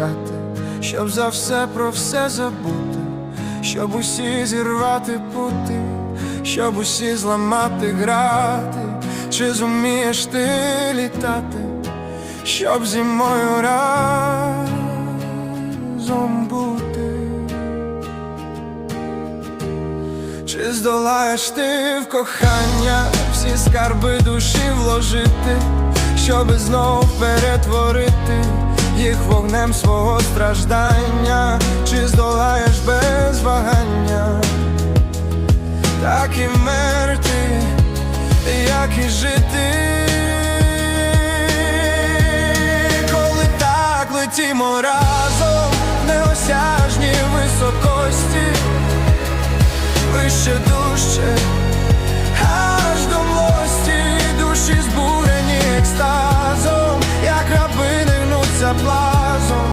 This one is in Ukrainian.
чекати, щоб за все про все забути, щоб усі зірвати пути, щоб усі зламати грати, чи зумієш ти літати, щоб зі мною разом бути. Чи здолаєш ти в кохання всі скарби душі вложити, щоби знов перетворити їх вогнем свого страждання, чи здолаєш без вагання, так і мерти, як і жити, коли так летімо разом в неосяжні високості вище дужче, душі